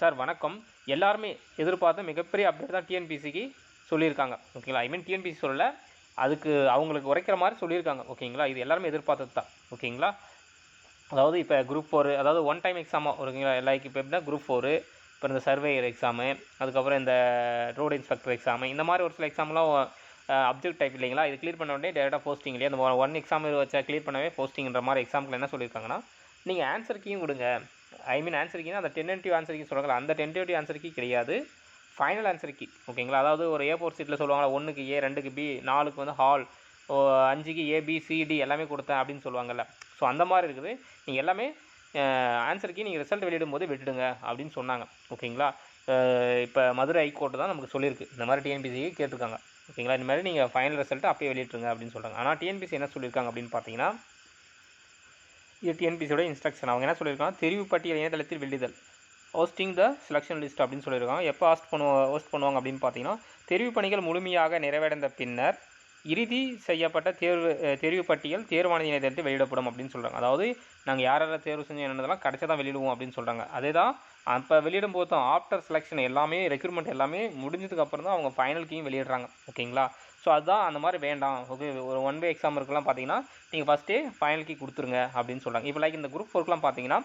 Sir வணக்கம். எல்லாருமே எதிர்பார்த்த மிகப்பெரிய அப்டேட் தான் டிஎன்பிசிக்கு சொல்லியிருக்காங்க. ஓகேங்களா? ஐ மீன் டிஎன்பிசி சொல்லல. அதுக்கு அவங்களுக்கு உரைக்கிற மாதிரி சொல்லியிருக்காங்க. ஓகேங்களா? இது எல்லாருமே எதிர்பார்த்தது தான். ஓகேங்களா? அதாவது இப்போ குரூப் ஃபோரு அதாவது ஒன் டைம் எக்ஸாமாக ஓகேங்களா? லைக் இப்போ எப்படின்னா குரூப் ஃபோரு இப்போ இந்த சர்வேயர் எக்ஸாமு அதுக்கப்புறம் இந்த ரோடு இன்ஸ்பெக்டர் எக்ஸாமு இந்த மாதிரி ஒரு சில எக்ஸாம்லாம் அப்ஜெக்ட் டைப் இல்லைங்களா? இது கிளியர் பண்ண உடனே டேரெக்டாக போஸ்டிங் இல்லையா? அந்த ஒன் எக்ஸாம் வச்சா கிளியர் பண்ணவே போஸ்டிங்கிற மாதிரி எக்ஸாம்பிள் என்ன சொல்லியிருக்காங்கன்னா நீங்கள் ஆன்சர் கீயும் கொடுங்க ஐ மீன் ஆன்சர் கீனா அந்த டென்டேட்டிவ் ஆன்சர் கீ சொல்கிறாங்க அந்த டென்டேட்டிவ் ஆன்சர் கீ கிடையாது. ஃபைனல் ஆன்சர் கீ ஓகேங்களா? அதாவது ஒரு ஏ ஃபோர் சீட்டில் சொல்லுவாங்களா ஒன்றுக்கு ஏ ரெண்டுக்கு பி நாலுக்கு வந்து ஹால் அஞ்சுக்கு ஏபிசிடி எல்லாமே கொடுத்தேன் அப்படின்னு சொல்லுவாங்கல்ல. ஸோ அந்த மாதிரி இருக்குது. நீங்கள் எல்லாமே ஆன்சருக்கு நீங்கள் ரிசல்ட் வெளியிடும் போது விட்டுடுங்க அப்படின்னு சொன்னாங்க ஓகேங்களா? இப்போ மதுரை ஹைகோர்ட்டு தான் நமக்கு சொல்லியிருக்கு. இந்த மாதிரி டிஎன்பிசிக்கு கேட்டிருக்காங்க ஓகேங்களா? இந்த மாதிரி நீங்கள் ஃபைனல் ரிசல்ட்டை அப்பயே வெளியிட்டுருங்க அப்படின்னு சொல்கிறாங்க ஆனால் டிஎன்பிசி என்ன சொல்லியிருக்காங்க அப்படின்னு பார்த்தீங்கன்னா இது டிஎன்பிசியோட இன்ஸ்ட்ரக்ஷன் அவங்க என்ன சொல்லியிருக்காங்க தெரிவு பட்டியல் இணையதளத்தில் வெளியிடல் ஹோஸ்டிங் த செலெக்ஷன் லிஸ்ட் அப்படின்னு சொல்லியிருக்காங்க. எப்போ ஹாஸ்ட் பண்ணுவோம் ஹோஸ்ட் பண்ணுவாங்க அப்படின்னு பார்த்தீங்கன்னா தெரிவு பணிகள் முழுமையாக நிறைவடைந்த பின்னர் இறுதி செய்யப்பட்ட தேர்வு தெரிவு பட்டியல் தேர்வான இணையதளத்தில் வெளியிடப்படும் அப்படின்னு சொல்கிறாங்க அதாவது நாங்கள் யார் யாரை தேர்வு செஞ்சு என்னதெல்லாம் கடைசி தான் வெளியிடுவோம் அப்படின்னு சொல்கிறாங்க அதே தான் அப்போ வெளியிடும் போது தான் ஆஃப்டர் செலெக்ஷன் எல்லாமே ரெக்ரூட்மெண்ட் எல்லாமே முடிஞ்சதுக்கப்புறம் தான் அவங்க ஃபைனல் வெளியிடுறாங்க. ஓகேங்களா ஸோ அதுதான் அந்த மாதிரி வேண்டாம். ஓகே ஒரு ஒன் வே எக்ஸாம் இருக்கலாம் பார்த்தீங்கன்னா நீங்கள் ஃபஸ்ட்டே ஃபைனலுக்கு கொடுத்துருங்க அப்படின்னு சொல்கிறாங்க இப்போ லைக் இந்த குரூப் ஃபோர்க்கெலாம் பார்த்தீங்கன்னா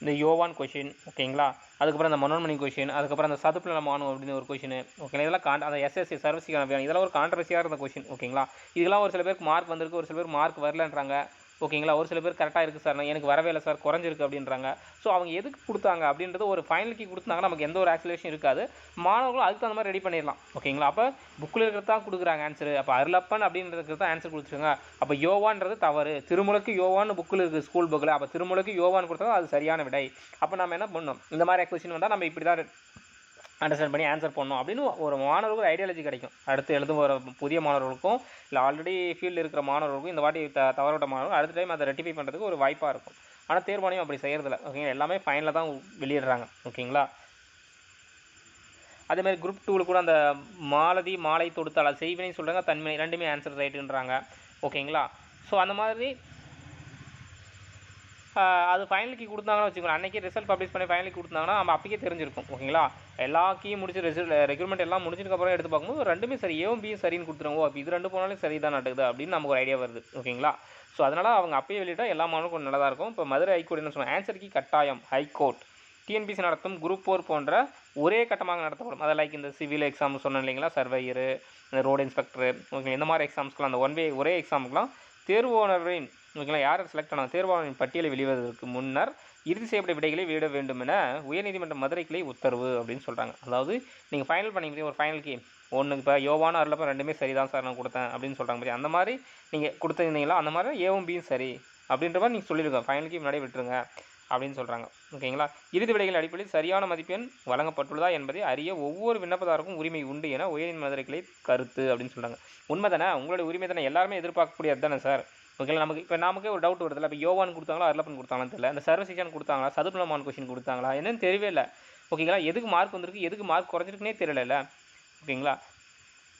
இந்த யோவான் கொஷின் ஓகேங்களா அதுக்கப்புறம் இந்த மனோன்மணி கொஷின் அதுக்கப்புறம் அந்த சதுப்புல மானு அப்படின்னு ஒரு கொஷின் ஓகேங்களா இதெல்லாம் கான் அந்த எஸ்எஸ்சி சர்வீஸ்க்கான வேணும் இதெல்லாம் ஒரு கான்ட்ரவர்சியாக இருந்த கொஷின் ஓகேங்களா இதெல்லாம் ஒரு சில பேருக்கு மார்க் வந்திருக்கு ஒரு சில பேர் மார்க் வரலன்றாங்க. ஓகேங்களா? ஒரு சில பேர் கரெக்டாக இருக்குது சார். எனக்கு வரவே இல்லை சார். குறைஞ்சிருக்கு அப்படின்றாங்க. ஸோ அவங்க எதுக்கு கொடுத்தாங்க அப்படின்றது ஒரு ஃபைனல் கீ கொடுத்தாங்கன்னா நமக்கு எந்த ஒரு ஆக்சிலேஷன் இருக்காது. மாணவர்களும் அதுக்கு தகுந்த மாதிரி ரெடி பண்ணிடலாம். ஓகேங்களா? அப்போ புக்கில் இருக்கிறது தான் கொடுக்குறாங்க ஆன்சர் அப்போ அருளப்பன் அப்படின்றது தான் ஆன்சர் கொடுத்துருங்க அப்போ யோவான்றது தவறு. திருமுழுக்கு யோவான்னு புக்கில் இருக்குது ஸ்கூல் புக்கில் அப்போ திருமுழுக்கு யோவான் கொடுத்தா அது சரியான விடை. அப்போ நம்ம என்ன பண்ணணும்? இந்த மாதிரி கொஸ்டின் வந்தால் நம்ம இப்படி தான் அண்டர்ஸ்டாண்ட் பண்ணி ஆன்சர் பண்ணணும். அப்படின்னு ஒரு மாணவர்களுக்கு ஒரு ஐடியாலஜி கிடைக்கும். அடுத்து எழுதும் ஒரு புதிய மாணவர்களுக்கும் இல்லை ஆல்ரெடி ஃபீல்டில் இருக்கிற மாணவர்களுக்கும் இந்த வாட்டி த தவறவிட்ட மாணவர்கள் அடுத்த டைம் அதை ரெட்டிஃபை பண்ணுறதுக்கு ஒரு வாய்ப்பாக இருக்கும். ஆனால் தேர்வாணையம் அப்படி செய்கிறதில்ல ஓகேங்களா எல்லாமே ஃபைனில் தான் வெளியிடுறாங்க. ஓகேங்களா அதேமாதிரி குரூப் டூவில் கூட அந்த மாலதி மாலை தொடுத்தால் செய்வினை சொல்கிறாங்க தன்மை ரெண்டுமே ஆன்சர் ரைட்டுன்றாங்க ஓகேங்களா ஸோ அந்த மாதிரி அது ஃபைனலுக்கு கொடுத்தாங்கன்னு வச்சுக்கோங்க அன்றைக்கி ரிசல்ட் பப்ளிஷ் பண்ணி ஃபைனலுக்கு கொடுத்தாங்கன்னா நம்ம அப்போக்கே தெரிஞ்சிருக்கும் ஓகேங்களா? எல்லா கீயும் முடிச்சு ரிசல்ட் ரெக்ரூட்மெண்ட் எல்லாம் முடிச்சதுக்கப்புறம் எடுத்து பார்க்கும்போது ரெண்டுமே சரி ஏவும் பியும் சரின்னு கொடுத்துருவோம் அப்போ இது ரெண்டு போனாலும் சரி தான் நடக்குது அப்படின்னு நமக்கு ஒரு ஐடியா வருது ஓகேங்களா? ஸோ அதனால் அவங்க அப்பயே வெளியிட்டால் எல்லா மாணவர்களும் கொஞ்சம் நல்லதாக இருக்கும். இப்போ மதுரை ஹைகோர்ட் என்ன சொன்னாங்க? ஆன்சர் கீ கட்டாயம் ஹைகோர்ட் டிஎன்பிசி நடத்தும் குரூப் ஃபோர் போன்ற ஒரே கட்டமாக நடத்தப்படும். அதை லைக் இந்த சிவில் எக்ஸாம் சொன்னேன் இல்லைங்களா? சர்வேயரு இந்த ரோடு இன்ஸ்பெக்டரு ஓகே இந்த மாதிரி எக்ஸாம்ஸ்க்குலாம் அந்த ஒன் வே ஒரே எக்ஸாமுக்குலாம் தேர்வாளரின் ஓகேங்களா யார் செலக்ட் ஆனாங்க தேர்வாணையின் பட்டியலை வெளிவதற்கு முன்னர் இறுதி செய்யப்பட்ட விடைகளை வெளியிட வேண்டும் என உயர்நீதிமன்ற மதுரை கிளை உத்தரவு அப்படின்னு சொல்கிறாங்க அதாவது நீங்கள் ஃபைனல் பண்ணிங்க ஒரு ஃபைனல் கேம் ஒன்று இப்போ யோவான அருளப்ப ரெண்டுமே சரி தான் சார் நான் கொடுத்தேன் அப்படின்னு சொல்கிறாங்க மாதிரி அந்த மாதிரி நீங்கள் கொடுத்துருந்தீங்களா? அந்த மாதிரி ஏவும் பியும் சரி அப்படின்ற மாதிரி நீங்கள் சொல்லியிருக்கோம் ஃபைனல் கேம் முன்னாடி விட்டுருங்க அப்படின்னு சொல்கிறாங்க ஓகேங்களா இறுதி விடைகள் அடிப்படையில் சரியான மதிப்பெண் வழங்கப்பட்டுள்ளதா என்பதை அறிய ஒவ்வொரு விண்ணப்பதாருக்கும் உரிமை உண்டு என உயர்நீதி மதுரைகளை கருத்து அப்படின்னு சொல்கிறாங்க உண்மை தானே உங்களுடைய உரிமை தானே? எல்லாருமே எதிர்பார்க்கக்கூடியது தானே சார் ஓகேங்களா நமக்கு இப்போ நமக்கே ஒரு டவுட் வருதுல்ல. இப்போ யோவான் கொடுத்தாங்களா அர்லப்பன் கொடுத்தாங்களான்னு தெரியல. இந்த சர்வசிஷான் கொடுத்தாங்களா சதுப்புலமான் கொஷின் கொடுத்தாங்களா என்னன்னு தெரியவே இல்லை. ஓகேங்களா எதுக்கு மார்க் வந்திருக்கு எதுக்கு மார்க் குறைஞ்சிருக்குனே தெரியல ஓகேங்களா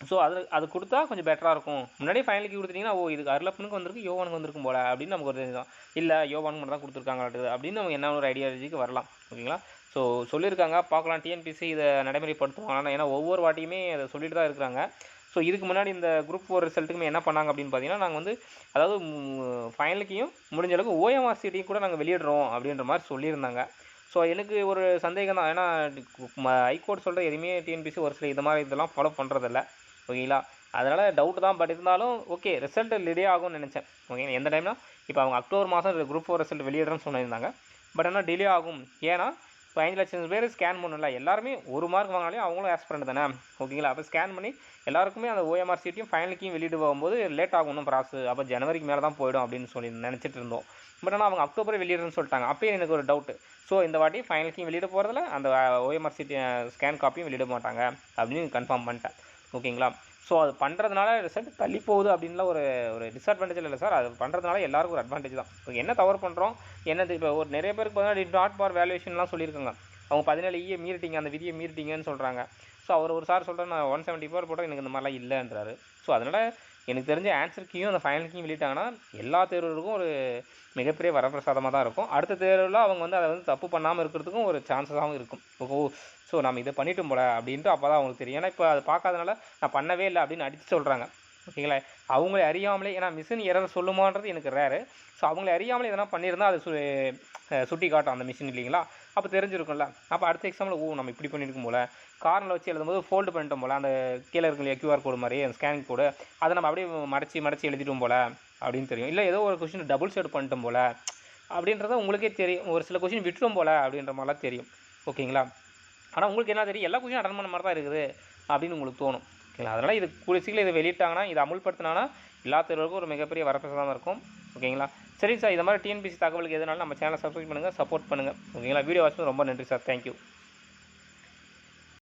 ஸோ அது அது கொடுத்தா கொஞ்சம் பெட்டராக இருக்கும். முன்னாடியே ஃபைனலுக்கு கொடுத்துட்டிங்கன்னா ஓ இதுக்கு அருளப்பனுக்கு வந்திருக்கு யோவானுக்கு வந்திருக்கும் போல அப்படின்னு நமக்கு ஒரு இதுதான் இல்லை யோவானுக்கு மட்டும் தான் கொடுத்துருக்காங்களாட்டு அப்படின்னு நம்ம என்ன ஒரு ஐடியாலஜிக்கு வரலாம். ஓகேங்களா ஸோ சொல்லியிருக்காங்க பார்க்கலாம். டிஎன்பிசி இதை நடைமுறைப்படுத்துவாங்க ஏன்னா ஒவ்வொரு வாட்டியுமே அதை சொல்லிட்டு தான் இருக்கிறாங்க. ஸோ இதுக்கு முன்னாடி இந்த குரூப் ஃபோர் ரிசல்ட்டுக்குமே என்ன பண்ணாங்க அப்படின்னு பார்த்தீங்கன்னா நாங்கள் வந்து அதாவது ஃபைனலுக்கையும் முடிஞ்ச அளவுக்கு ஓஎம்ஆர்சிட்டையும் கூட நாங்கள் வெளியிடுறோம் அப்படின்ற மாதிரி சொல்லியிருந்தாங்க. ஸோ எனக்கு ஒரு சந்தேகம் தான். ஏன்னா ஹைகோர்ட் சொல்கிற எதுவுமே டிஎன்பிசி ஒரு சில இது மாதிரி இதெல்லாம் ஃபாலோ பண்ணுறதில்ல ஓகேங்களா? அதனால் டவுட் தான். பட் இருந்தாலும் ஓகே ரிசல்ட் ரெடி ஆகும்னு நினச்சேன். ஓகேங்களா எந்த டைம்னா இப்போ அவங்க அக்டோபர் மாதம் குரூப் ஃபோர் ரிசல்ட் வெளியிடுறேன்னு சொல்லியிருந்தாங்க. பட் ஆனால் டிலே ஆகும். ஏன்னா இப்போ அஞ்சு லட்சம் பேர் ஸ்கேன் பண்ணல எல்லாருமே ஒரு மார்க் வாங்கினாலே அவங்களும் ஆஸ்பிரண்ட் தானே? ஓகேங்களா? அப்போ ஸ்கேன் பண்ணி எல்லாருக்குமே அந்த ஓஎம்ஆர் சீட்டையும் ஃபைனலுக்கையும் வெளியிட்டு போகும்போது லேட் ஆகும் இன்னும் ப்ராசஸ் அப்போ ஜனவரிக்கு மேலே தான் போயிடும் அப்படின்னு சொல்லி நினச்சிட்டு இருந்தோம். பட் ஆனால் அவங்க அக்டோபர் வெளியிடுறேன்னு சொல்லிட்டாங்க. அப்போயே எனக்கு ஒரு டவுட்டு ஸோ இந்த வாட்டி ஃபைனலுக்கும் வெளியிட போகிறதுல அந்த ஓஎம்ஆர் சீட் ஸ்கேன் காப்பியும் வெளியிட மாட்டாங்க அப்படின்னு கன்ஃபார்ம் பண்ணிட்டேன். ஓகேங்களா? ஸோ அது பண்ணுறதுனால ரிசல்ட் தள்ளி போகுது அப்படின்லாம் ஒரு ஒரு டிஸ்அட்வான்டேஜ் இல்லை சார் அது பண்ணுறதுனால எல்லாருக்கும் ஒரு அட்வான்டேஜ் தான். இப்போ என்ன தவறு பண்ணுறோம் என்னது இப்போ ஒரு நிறைய பேருக்கு பார்த்தீங்கன்னா டாட் பார் வேல்யூஷன்லாம் சொல்லியிருக்காங்க. அவங்க பதினேழு ஈயை மீறிட்டீங்க அந்த விதியை மீறிட்டீங்கன்னு சொல்கிறாங்க ஸோ அவர் ஒரு சார் சொல்கிறேன் நான் ஒன் செவன்ட்டி ஃபோர் போட்டால் எனக்கு இந்த மாதிரிலாம் இல்லைன்றாரு. ஸோ அதனால் எனக்கு தெரிஞ்ச ஆன்சர் கீயும் அந்த ஃபைனல் கீயும் வெளியிட்டாங்கன்னா எல்லா தேர்வுகளுக்கும் ஒரு மிகப்பெரிய வரப்பிரசாதமாக தான் இருக்கும். அடுத்த தேர்வில் அவங்க வந்து அதை வந்து தப்பு பண்ணாமல் இருக்கிறதுக்கும் ஒரு சான்சஸாகவும் இருக்கும். ஓ ஸோ நம்ம இதை பண்ணிட்டோம் போல அப்படின்ட்டு அப்போ தான் அவங்களுக்கு தெரியும். ஏன்னா இப்போ அதை பார்க்காதனால நான் பண்ணவே இல்லை அப்படின்னு அடித்து சொல்கிறாங்க ஓகேங்களா? அவங்களே அறியாமலே ஏன்னா மிஷின் எரர் சொல்லுமான்றது எனக்கு ரேரு ஸோ அவங்களே அறியாமலே எதனா பண்ணியிருந்தால் அது சு சுட்டி காட்டும் அந்த மிஷின் இல்லைங்களா? அப்போ தெரிஞ்சிருக்கும்ல. அப்போ அடுத்த எக்ஸாமில் ஓ நம்ம இப்படி பண்ணியிருக்கும் போல. கார்னில் வச்சு எழுதும்போது ஃபோல்டு பண்ணிட்டோம் போல. அந்த கீழே இருக்கும் இல்லையா கியூஆர் கோடு மாதிரி அந்த ஸ்கேனிங் கோடு அதை நம்ம அப்படியே மடச்சி மடச்சி எழுதிட்டோம் போல அப்படின்னு தெரியும். இல்லை ஏதோ ஒரு கொஷின் டபுள் செட் பண்ணிட்டோம் போல அப்படின்றத உங்களுக்கே தெரியும். ஒரு சில கொஷின் விட்டுரும் போல அப்படின்ற மாதிரிலாம் தெரியும். ஓகேங்களா? ஆனால் உங்களுக்கு என்ன தெரியும்? எல்லா கொஷினும் அட்டன் பண்ண மாதிரி தான் இருக்குது அப்படின்னு உங்களுக்கு தோணும். ஓகேங்களா? அதனால் இது கூடிய சீக்கிரம் இதை வெளியிட்டாங்கன்னா இதை அமுல்படுத்தினாங்கன்னா எல்லா தேர்வுகளுக்கும் ஒரு மிகப்பெரிய வரப்பிரசாதமாக இருக்கும். ஓகேங்களா? சரி சார் இது மாதிரி டிஎன்பிசி தகவலுக்கு எதுனாலும் நம்ம சேனலை சப்ஸ்கிரைப் பண்ணுங்கள் சப்போர்ட் பண்ணுங்கள் ஓகேங்களா? வீடியோ வாட்ச் ரொம்ப நன்றி சார். தேங்க்யூ